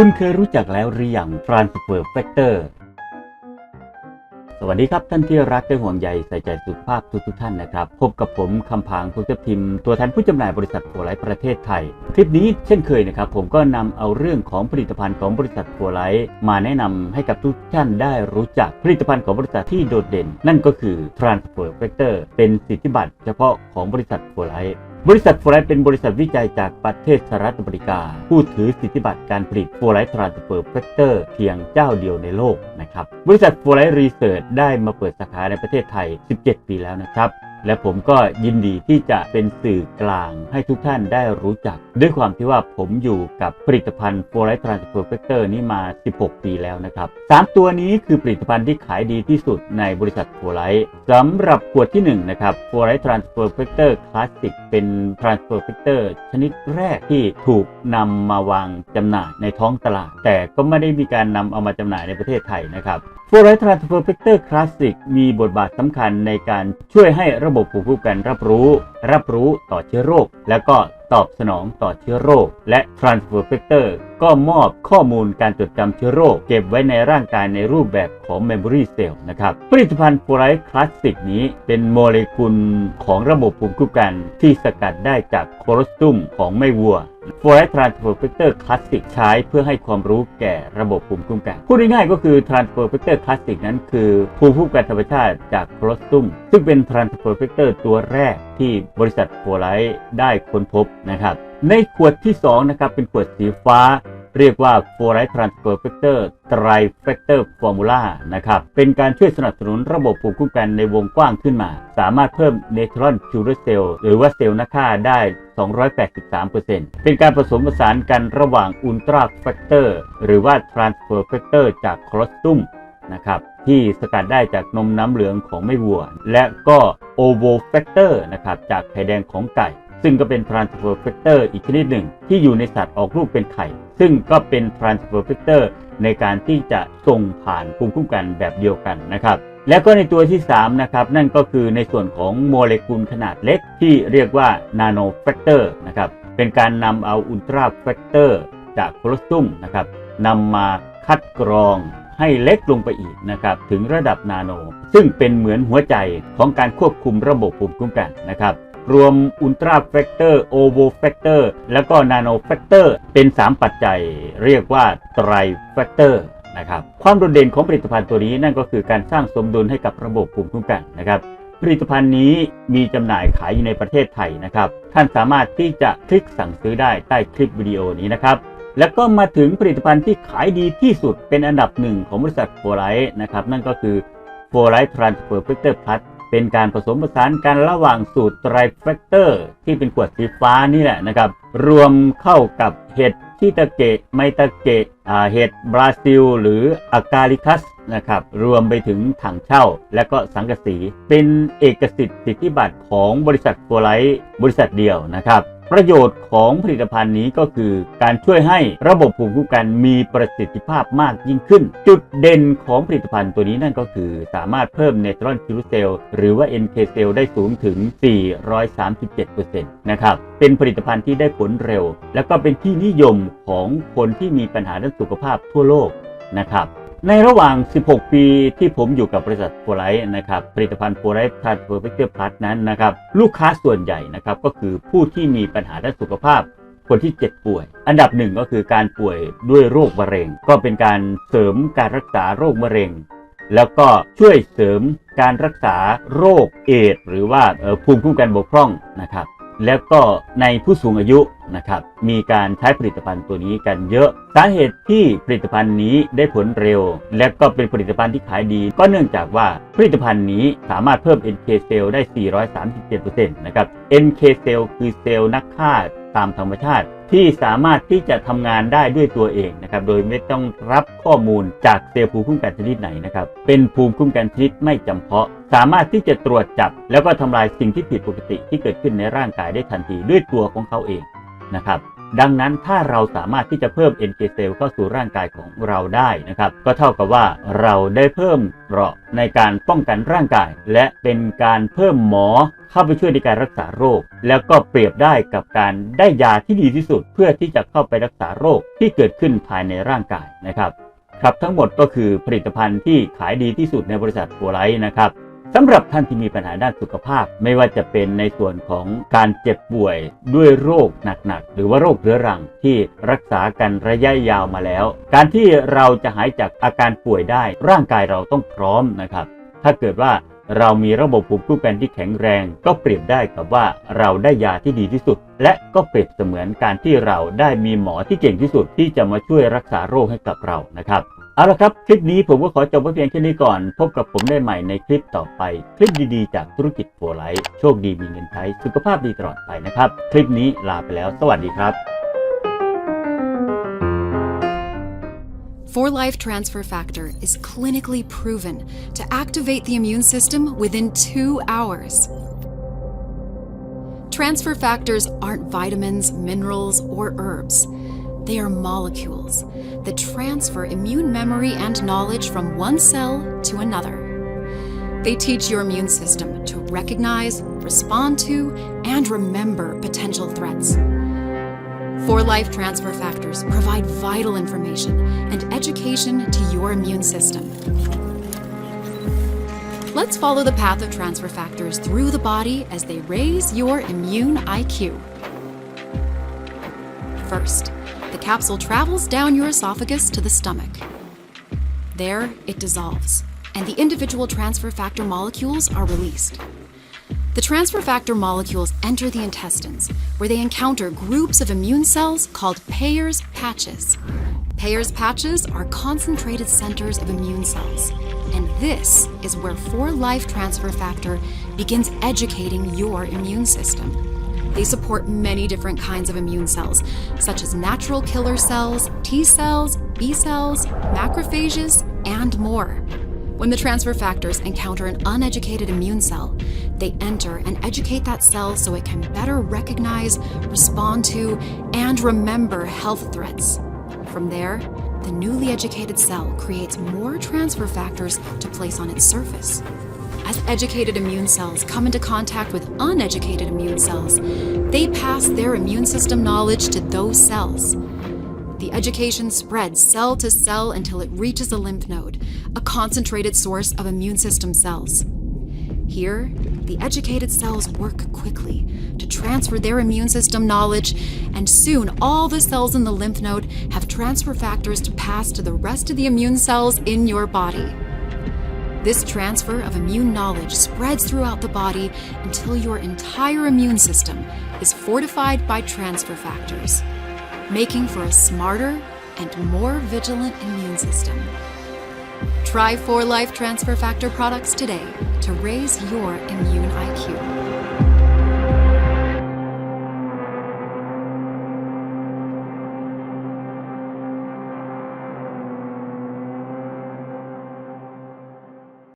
คุณเคยรู้จักแล้วหรือยัง Transfer Factor สวัสดีครับท่านที่รักและห่วงใยใส่ใจสุขภาพทุกทท่านนะครับ พบกับผมคำพางพุทธพิมพ์ตัวแทนผู้จำหน่ายบริษัทโฟไลท์ประเทศไทย คลิปนี้เช่นเคยนะครับ ผมก็นำเอาเรื่องของผลิตภัณฑ์ของบริษัทโฟไลท์มาแนะนำให้กับทุกท่านได้รู้จักผลิตภัณฑ์ของบริษัทที่โดดเด่น นั่นก็คือ Transfer Factor เป็นสิทธิบัตรเฉพาะของบริษัทโฟไลท์ บริษัทโฟไลท์เป็นบริษัทวิจัยจากประเทศสหรัฐอเมริกา ผู้ถือสิทธิบัตรการผลิตโฟไลท์ทรานสเฟอร์แฟกเตอร์เพียงเจ้าเดียวในโลกนะครับ บริษัทโฟไลท์รีเสิร์ชได้มาเปิดสาขาในประเทศไทย 17 ปีแล้วนะครับ และผมก็ยินดีที่จะเป็นสื่อกลางให้ทุกท่านได้รู้จัก ด้วยความที่ว่าผมอยู่กับผลิตภัณฑ์โฟไลท์ทรานสเฟอร์แฟกเตอร์นี้มา 16 ปีแล้วนะครับ 3 ตัวนี้คือผลิตภัณฑ์ที่ขายดีที่สุดในบริษัทโฟไลท์สำหรับขวดที่ 1 นะครับโฟไลท์ทรานสเฟอร์แฟกเตอร์คลาสสิกเป็นทรานสเฟอร์แฟกเตอร์ชนิดแรกที่ถูกนำมาวางจำหน่ายในท้องตลาด แต่ก็ไม่ได้มีการนำเอามาจำหน่ายในประเทศไทยนะครับ f l o r i d Transfer Factor Classic มีบทบาทสำคัญในการช่วยให้ระบบภูมิคุ้มกันรับรู้ รับรู้ต่อเชื้อโรค และก็ ตอบสนองต่อเชื้อโรค และ Transfer Factor ก็มอบข้อมูลการจดจำเชื้อโรค เก็บไว้ในร่างกายในรูปแบบของ Memory Cell นะครับ ผลิตภัณฑ์ f l o r i d Classic นี้เป็นโมเลกุลของระบบภูมิคุ้มกัน ที่สกัดได้จากโคลสตุมของไม่วัว f l o r i d Transfer Factor Classic ใช้เพื่อให้ความรู้แก่ระบบภูมิคุ้มกัน พูดง่ายๆก็คือ Transfer Factor Classic นั้นคือภูมิคุ้มกันธรรมชาติจากโคลสตุมซึ่งเป็น Transfer Factor ตัวแรก ที่บริษัท f l o r i d ได้ค้นพบนะครับ ในขวดที่2นะครับเป็นขวดสีฟ้า เรียกว่า f l o r i d Transfer Factor Tri Factor Formula นะครับ เป็นการช่วยสนับสนุนระบบภูมิคุ้มกันในวงกว้างขึ้นมา สามารถเพิ่ม Neutron Killer Cell หรือว่าเซลล์นักฆ่าได้ 283%เป็นการผสมผสานกันระหว่าง Ultra Factor หรือว่า Transfer Factor จากคลอสตุม นะครับที่สกัดได้จากนมน้ำเหลืองของไม่วัว และก็ Ovo Factor นะครับจากไข่แดงของไก่ ซึ่งก็เป็น transfer factor อีกชนิดหนึ่ง ที่อยู่ในสัตว์ออกลูกเป็นไข่ ซึ่งก็เป็น transfer factor ในการที่จะส่งผ่านภูมิคุ้มกันแบบเดียวกันนะครับแล้วก็ในตัวที่3นะครับนั่นก็คือในส่วนของโมเลกุลขนาดเล็กที่เรียกว่า nano factor นะครับเป็นการนำเอา ultra factor จากโคลสตุมนะครับนำมาคัดกรอง ให้เล็กลงไปอีกนะครับถึงระดับนาโน ซึ่งเป็นเหมือนหัวใจของการควบคุมระบบภูมิคุ้มกันนะครับรวมอุลตราแฟกเตอร์โอโวแฟกเตอร์แล้วก็นาโนแฟกเตอร์เป็น 3 ปัจจัยเรียกว่าไตรแฟกเตอร์นะครับความโดดเด่นของผลิตภัณฑ์ตัวนี้นั่นก็คือการสร้างสมดุลให้กับระบบภูมิคุ้มกันนะครับผลิตภัณฑ์นี้มีจำหน่ายขายอยู่ในประเทศไทยนะครับ ท่านสามารถที่จะคลิกสั่งซื้อได้ใต้คลิปวิดีโอนี้นะครับ แล้วก็มาถึงผลิตภัณฑ์ที่ขายดีที่สุดเป็นอันดับหนึ่งของบริษัทโฟไลท์นะครับ นั่นก็คือ f o r l i g h t Transfer Factor Plus เป็นการผสมผสานกันระหว่างสูตรไตรแฟกเตอร์ที่เป็นขวดสีฟ้านี่แหละนะครับ รวมเข้ากับเห็ดที่ตะเกะไมตะเกะเห็ดบราซิล หรืออากาลิคัสนะครับรวมไปถึงถังเช่า และก็สังกะสี เป็นเอกสิทธิ์สิทธิบัตรของบริษัทโฟไลท์บริษัทเดียวนะครับ ประโยชน์ของผลิตภัณฑ์นี้ก็คือการช่วยให้ระบบภูมิคุ้มกันมีประสิทธิภาพมากยิ่งขึ้น จุดเด่นของผลิตภัณฑ์ตัวนี้นั่นก็คือสามารถเพิ่มเนตรอนคิวเซลหรือว่า NK เซลได้สูงถึง 437%นะครับ เป็นผลิตภัณฑ์ที่ได้ผลเร็ว แล้วก็เป็นที่นิยมของคนที่มีปัญหาด้านสุขภาพทั่วโลกนะครับ ในระหว่าง 16 ปีที่ผมอยู่กับบริษัทโฟไลท์นะครับ ผลิตภัณฑ์โฟไลท์ทรานสเฟอร์เฟกเตอร์พลัสนั้นนะครับ ลูกค้าส่วนใหญ่นะครับก็คือผู้ที่มีปัญหาด้านสุขภาพ คนที่เจ็บป่วย อันดับหนึ่งก็คือการป่วยด้วยโรคมะเร็ง ก็เป็นการเสริมการรักษาโรคมะเร็ง แล้วก็ช่วยเสริมการรักษาโรคเอดหรือว่าภูมิคุ้มกันบกพร่องนะครับ แล้วก็ในผู้สูงอายุนะครับมีการใช้ผลิตภัณฑ์ตัวนี้กันเยอะสาเหตุที่ผลิตภัณฑ์นี้ได้ผลเร็ว และก็เป็นผลิตภัณฑ์ที่ขายดี ก็เนื่องจากว่าผลิตภัณฑ์นี้สามารถเพิ่ม NK เซลล์ได้ 437%นะครับ NK เซลล์คือเซลล์นักฆ่าตามธรรมชาติที่สามารถที่จะทำงานได้ด้วยตัวเองนะครับ โดยไม่ต้องรับข้อมูลจากเซลล์ภูมิคุ้มกันชนิดไหนนะครับ เป็นภูมิคุ้มกันชนิดไม่จำเพาะ สามารถที่จะตรวจจับ แล้วก็ทำลายสิ่งที่ผิดปกติที่เกิดขึ้นในร่างกายได้ทันทีด้วยตัวของเขาเองนะครับดังนั้นถ้าเราสามารถที่จะเพิ่ม NK เซลล์เข้าสู่ร่างกายของเราได้นะครับ ก็เท่ากับว่าเราได้เพิ่มเกราะในการป้องกันร่างกาย และเป็นการเพิ่มหมอเข้าไปช่วยในการรักษาโรค แล้วก็เปรียบได้กับการได้ยาที่ดีที่สุด เพื่อที่จะเข้าไปรักษาโรคที่เกิดขึ้นภายในร่างกายนะครับ ครับทั้งหมดก็คือผลิตภัณฑ์ที่ขายดีที่สุดในบริษัทโฟไลท์นะครับ สำหรับท่านที่มีปัญหาด้านสุขภาพ ไม่ว่าจะเป็นในส่วนของการเจ็บป่วยด้วยโรคหนักๆ หรือว่าโรคเรื้อรังที่รักษากันระยะยาวมาแล้ว การที่เราจะหายจากอาการป่วยได้ ร่างกายเราต้องพร้อมนะครับ ถ้าเกิดว่าเรามีระบบภูมิคุ้มกันที่แข็งแรง ก็เปรียบได้กับว่าเราได้ยาที่ดีที่สุด และก็เปรียบเสมือนการที่เราได้มีหมอที่เก่งที่สุดที่จะมาช่วยรักษาโรคให้กับเรานะครับ เอาละครับ คลิปนี้ผมก็ขอจบไว้เพียงแค่นี้ก่อน พบกับผมได้ใหม่ในคลิปต่อไป คลิปดีๆ จากธุรกิจโฟไลท์โชคดีมีเงินใช้สุขภาพดีตลอดไปนะครับ คลิปนี้ลาไปแล้ว สวัสดีครับ For Life Transfer Factor is clinically proven to activate the immune system within two hours. Transfer factors aren't vitamins, minerals, or herbs. They are molecules that transfer immune memory and knowledge from one cell to another. They teach your immune system to recognize, respond to, and remember potential threats. For Life Transfer Factors provide vital information and education to your immune system. Let's follow the path of transfer factors through the body as they raise your immune IQ. First, the capsule travels down your esophagus to the stomach. There, it dissolves, and the individual transfer factor molecules are released. The transfer factor molecules enter the intestines, where they encounter groups of immune cells called Payer's patches. Payer's patches are concentrated centers of immune cells, and this is where 4 Life Transfer Factor begins educating your immune system. They support many different kinds of immune cells, such as natural killer cells, T cells, B cells, macrophages, and more. When the transfer factors encounter an uneducated immune cell, they enter and educate that cell so it can better recognize, respond to, and remember health threats. From there, the newly educated cell creates more transfer factors to place on its surface. As educated immune cells come into contact with uneducated immune cells, they pass their immune system knowledge to those cells. The education spreads cell to cell until it reaches a lymph node, a concentrated source of immune system cells. Here, the educated cells work quickly to transfer their immune system knowledge, and soon all the cells in the lymph node have transfer factors to pass to the rest of the immune cells in your body. This transfer of immune knowledge spreads throughout the body until your entire immune system is fortified by transfer factors, making for a smarter and more vigilant immune system. Try 4 Life Transfer Factor products today to raise your immune IQ.